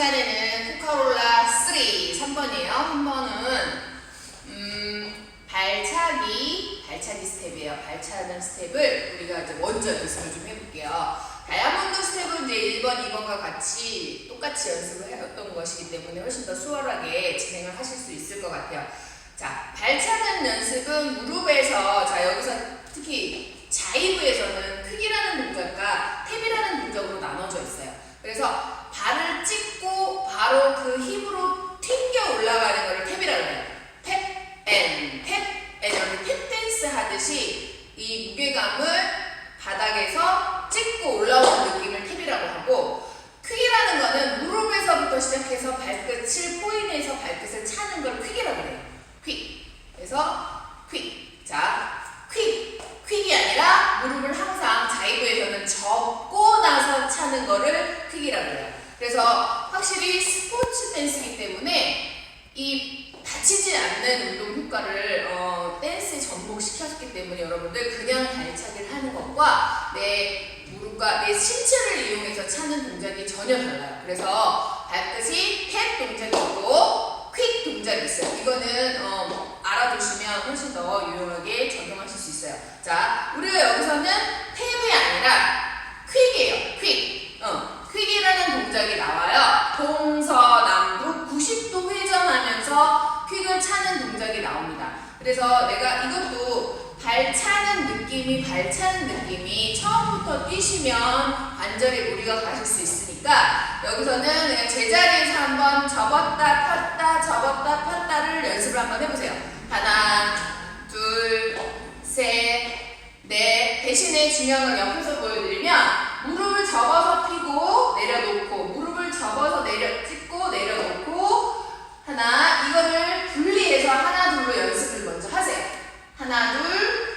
시간에는 코카콜라 3 3번이에요. 3번은 음, 발차기 발차기 스텝이에요. 발차는 스텝을 우리가 이제 먼저 연습을 좀 해볼게요. 다이아몬드 스텝은 이제 1번, 2번과 같이 똑같이 연습을 해왔던 것이기 때문에 훨씬 더 수월하게 진행을 하실 수 있을 것 같아요. 자, 발차는 연습은 무릎에서 자 여기서 특히 자이브에서는 크기라는 동작과 탭이라는 동작으로 나눠져 있어요. 그래서 발을 찍고 바로 그 힘으로 튕겨 올라가는 거를 탭이라고 해요. 탭, 앤, 탭, 앤 여기 탭 댄스 하듯이 이 무게감을 바닥에서 찍고 올라오는 느낌을 탭이라고 하고 퀵이라는 거는 무릎에서부터 시작해서 발끝을 포인해서 발끝을 차는 걸 퀵이라고 해요. 퀵. 그래서 퀵. 자, 퀵. 퀵이 아니라 무릎을 항상 자이브에서는 접고 나서 차는 거를 퀵이라고 해요. 그래서 확실히 스포츠 댄스이기 때문에 이 다치지 않는 운동 효과를 어, 댄스에 접목시켰기 때문에 여러분들 그냥 발차기를 하는 것과 내 무릎과 내 신체를 이용해서 차는 동작이 전혀 달라요. 그래서 발끝이 탭 동작이 있고 퀵 동작이 있어요. 이거는 어, 알아두시면 훨씬 더 유용하게 적용하실 수 있어요. 자, 우리가 여기서는 탭이 아니라 퀵이에요. 퀵. 어, 퀵이라는 동작이 나와요. 동서남북 90도 회전하면서 퀵을 차는 동작이 나옵니다. 그래서 내가 이것도 발 차는 느낌이 발 차는 느낌이 처음부터 뛰시면 관절에 무리가 가실 수 있 으니까 여기서는 그냥 제자리에서 한번 접었다 폈다 접었다 폈다를 연습을 한번 해보세요. 하나, 둘, 셋, 넷. 대신에 중요한 건 옆에서 보여드리면 무릎을 접어서 피고 내려놓고 무릎을 접어서 내려 찍고 내려놓고 하나 이거를 분리해서 하나 둘로 연습을 먼저 하세요. 하나 둘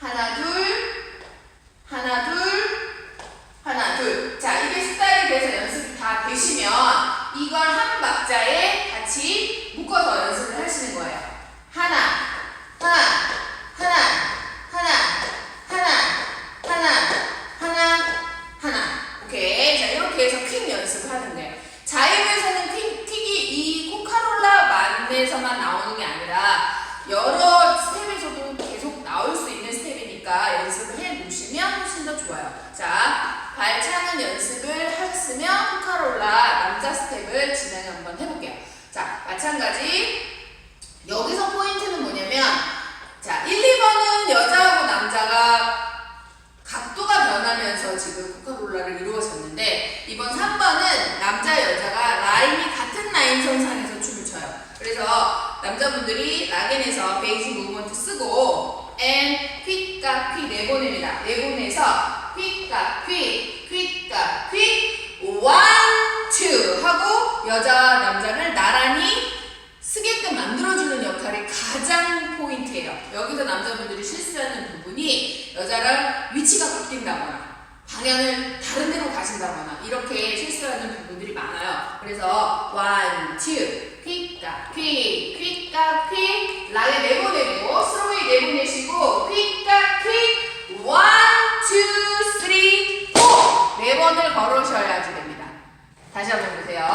하나 둘 하나 둘 하나 둘. 자 이게 스타일이 돼서 연습이 다 되시면 이걸 한 박자에 같이 묶어서 연습을 하시는 거예요. 하나 하나 하나 하나 하나 하나 하나 오케이 자 이렇게 해서 퀵 연습을 하는 거예요 자이브에서는 퀵, 퀵이 이 코카롤라 만에서만 나오는 게 아니라 여러 스텝에서도 계속 나올 수 있는 스텝이니까 연습을 해 놓으시면 훨씬 더 좋아요 자 발차는 연습을 하셨으면 코카롤라 남자 스텝을 진행 한번 해볼게요 자 마찬가지 여기서 포인트는 뭐냐면 자 1, 2번은 여자하고 남자가 각도가 지금 코카콜라를 이루어졌는데 이번 3번은 남자 여자가 라인이 같은 라인 선상에서 춤을 춰요. 그래서 남자분들이 락앤에서 베이지 무브먼트 쓰고 and 퀵과 퀵 내보냅니다. 내보내서 퀵과 퀵, 퀵과 퀵, one, two 하고 여자 남자를 나란히 쓰게끔 만들어주는 역할이 가장 포인트예요. 여기서 남자분들이 실수하는 부분이 여자랑 위치가 바뀐다거나 방향을 다른 데로 가신다거나 이렇게 실수하는 부분들이 많아요. 그래서 one, two, 퀵과 퀵, 퀵과 퀵, 락에 내보내고 스로이 내보내시고 퀵과 퀵, one, two, three, four 네 번을 걸으셔야지 됩니다. 다시 한번 보세요.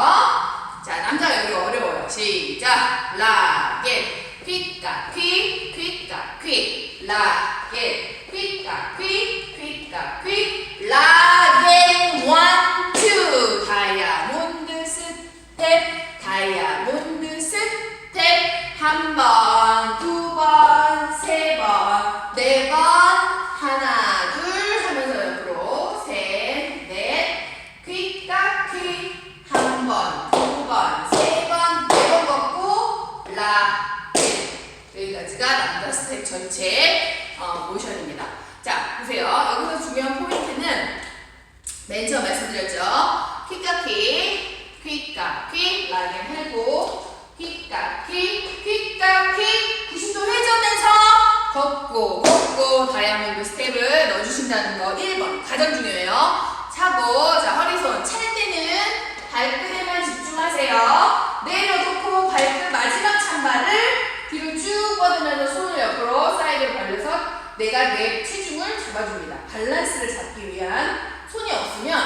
자, 남자가 여기 어려워요. 시작. 라겟. 퀵가 퀵, 퀵가 퀵. 라겟. 퀵가 퀵, 퀵가 퀵. 라겟. 원, 투. 다이아몬드 스텝. 다이아몬드 스텝. 한 번, 두 번, 세 번, 네 번. 하나, 둘 하면서 옆으로 셋, 넷. 퀵가 퀵. 한 번, 두 번, 세 번, 네 번 걷고 라 여기까지가 스텝 전체 어, 모션입니다. 자 보세요. 여기서 중요한 포인트는 맨 처음 말씀드렸죠. 퀵과 퀵, 퀵과 퀵, 라겐 해고 퀵과 퀵, 퀵과 퀵, 90도 회전해서 걷고 걷고 다이아몬드 스텝을 넣어주신다는 거 1번 가장 중요해요. 차고 자 허리손 찰 때는 발끝에만 집중하세요. 내려놓고 발끝 마지막 찬발을 뒤로 쭉 뻗으면서 손을 옆으로 사이드로 벌려서 내가 내 체중을 잡아줍니다. 밸런스를 잡기 위한 손이 없으면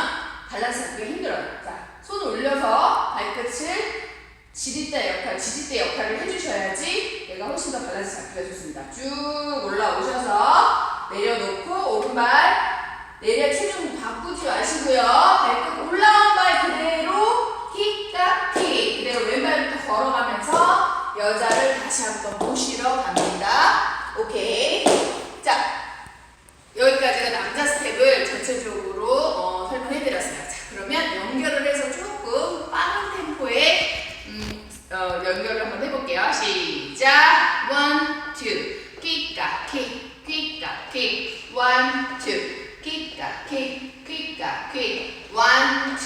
밸런스 잡기가 힘들어요. 자, 손 올려서 발끝을 지렛대 역할, 지렛대 역할을 해주셔야지 얘가 훨씬 더 밸런스 잡기가 좋습니다. 쭉 올라오셔서 내려놓고 오른발 내려 체중 바꾸지 마시고요. 발끝 올라온 발 그대로 킥과 킥 그대로 왼발부터 걸어가면서 여자를 다시 한번 모시러 갑니다. 오케이. 자, 여기까지가 남자 스텝을 전체적으로 어, 설명해드렸어요. 자, 그러면 연결을 해서 조금 빠른 템포의 음, 어, 연결을 한번 해볼게요. 시작. 원, 투, 킥과 킥, 킥과 킥, 원, 투, 킥과 킥, 킥과 킥, 원, 투,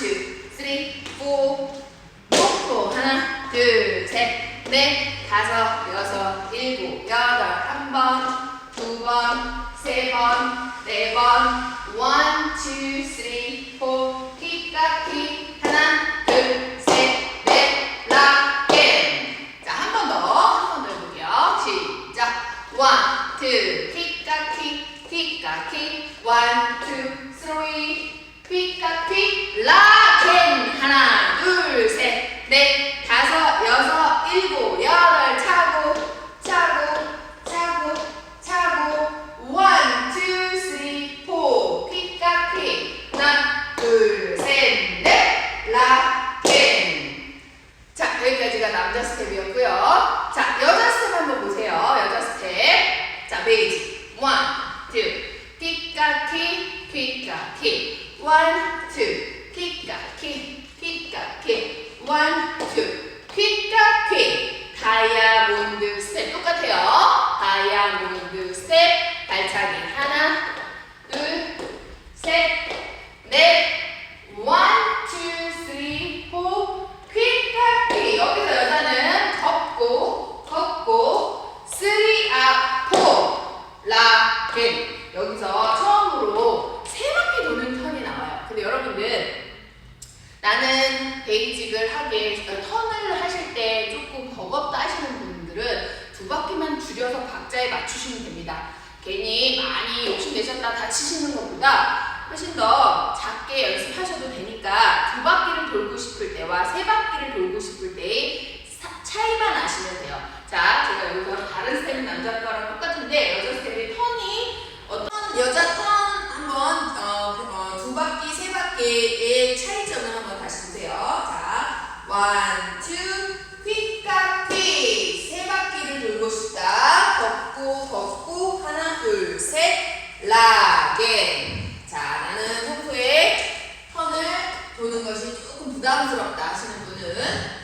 쓰리, 포, 놓고 하나, 둘, 셋, 넷, 다섯, 여섯, 일곱, 여덟, 한 번, 두 번, 세 번, 네 번, one, two, three, four, 킥과 킥, 하나, 둘, 셋, 넷, 락앤. 자, 한 번 더, 한 번 더 해볼게요. 시작. one, two, 킥과 킥, 킥과 킥, one, two, three, 킥과 킥, 락앤. 하나, 둘, 셋, 넷, 다섯, 여섯, 일곱, 여덟, 차고, 차고, 차고, 차고, 원, 투, 쓰리, 포, 퀵과 퀵, 하나, 둘, 셋, 넷, 락앤. 자, 여기까지가 남자 스텝이었고요. 자, 여자 스텝 한번 보세요. 여자 스텝. 자, 베이지. 원, 투, 퀵과 퀵과 퀵, 퀵과 퀵. 원, 투, 퀵과 퀵. 다이아몬드 스텝 똑같아요. 다이아몬드 스텝. 발차기 하나, 둘, 셋, 넷, 원, 투, 쓰리, 포, 퀵과 퀵. 여기서 여자는 걷고, 걷고, 쓰리 업, 포, 락앤. 여기서 처음으로 세 바퀴 도는 턴이 나와요. 근데 여러분들 나는 베이직을 하게 어, 턴을 하실 때 조금 버겁다 하시는 분들은 두 줄여서 박자에 맞추시면 됩니다. 괜히 많이 욕심내셨다 다치시는 것보다 훨씬 더 작게 연습하셔도 되니까 두 바퀴를 돌고 싶을 때와 세 바퀴를 돌고 싶을 때의 사- 차이만 아시면 돼요. 자, 제가 여기서 다른 스텝은 남자 거랑 똑같은데 여자 스텝의 턴이 어떤 여자 턴 한번 어, 어, 두 바퀴, 세 바퀴의 차이점을 한번 다시 보세요. 자, 원, 투, 휙과 휙. 세 바퀴를 돌고 싶다. 걷고, 걷고, 하나, 둘, 셋, 락앤. 자, 나는 평소에 턴을 도는 것이 조금 부담스럽다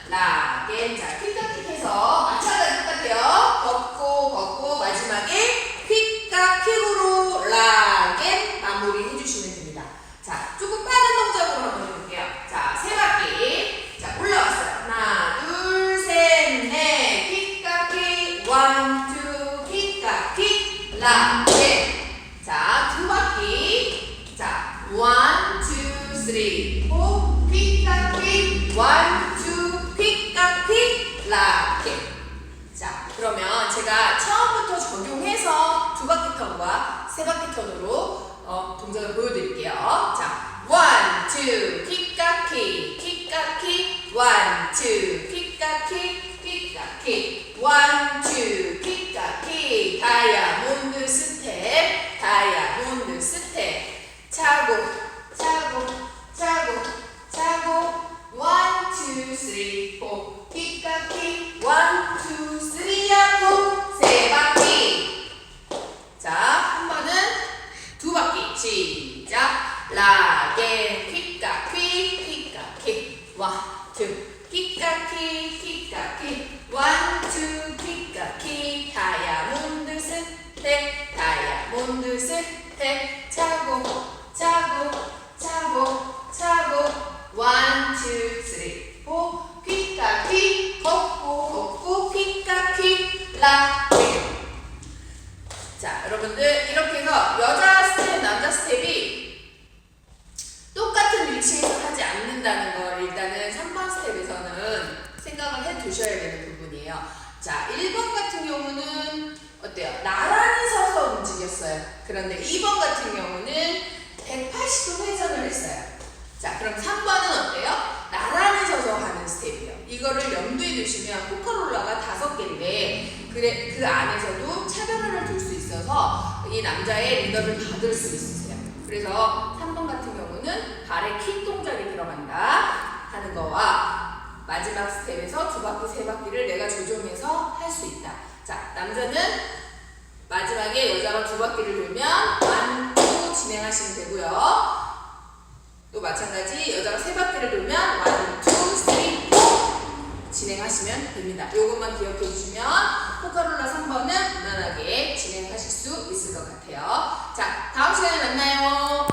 락앤. 자, 휙해서 마찬가지 똑같아요. 걷고, 걷고, 마지막에 퀵과 퀵으로 락앤 마무리 해주시면 됩니다. 자, 조금 빠른 동작으로 한번 해볼게요. 자, 세 바퀴. 자, 올라왔어요. 하나, 둘, 셋, 넷. 퀵과 퀵. 원, 투, 퀵과 퀵. 락앤. 자, 두 바퀴. 자, 원, 투, 쓰리, 포. 퀵과 퀵. 원, 투, 퀵과 퀵. 락앤. 자, 그러면 제가 처음부터 적용해서 두 바퀴 턴과 세 바퀴 턴으로 어, 동작을 보여드릴게요. 자, 원, 투, 킥과 킥, 킥과 킥, 원, 투, 킥과 킥, 킥과 킥, 원, 투, 킥과 킥, 다이아몬드 스텝, 다이아몬드 스텝, 차고, 차고, 차고, 차고, 원, 투, 쓰리, 포, 킥과 킥, 원, 투, 쓰리, 아포, 세 바퀴. 자, 한 번은 두 바퀴. 시작. 락앤 킥과 킥, 킥과 킥. 원, 투, 킥과 킥, 킥과 킥. 원, 투, 킥과 킥. 다이아몬드 스텝, 다이아몬드 스텝. 보셔야 되는 부분이에요. 자, 1번 같은 경우는 어때요? 나란히 서서 움직였어요. 그런데 2번 같은 경우는 180도 회전을 했어요. 자, 그럼 3번은 어때요? 나란히 서서 하는 스텝이에요. 이거를 염두에 두시면 코카롤라가 5개인데 그래, 그 안에서도 차별화를 둘 수 있어서 이 남자의 리더를 받을 수 있으세요. 그래서 3번 같은 경우는 발에 킥 동작이 들어간다 하는 거와 마지막 스텝에서 두 바퀴, 세 바퀴를 내가 조정해서 할 수 있다. 자, 남자는 마지막에 여자가 두 바퀴를 돌면 완투 진행하시면 되고요. 또 마찬가지 여자가 세 바퀴를 돌면 완투, 쓰리, 포 진행하시면 됩니다. 이것만 기억해 주시면 포카롤라 3번은 무난하게 진행하실 수 있을 것 같아요. 자, 다음 시간에 만나요.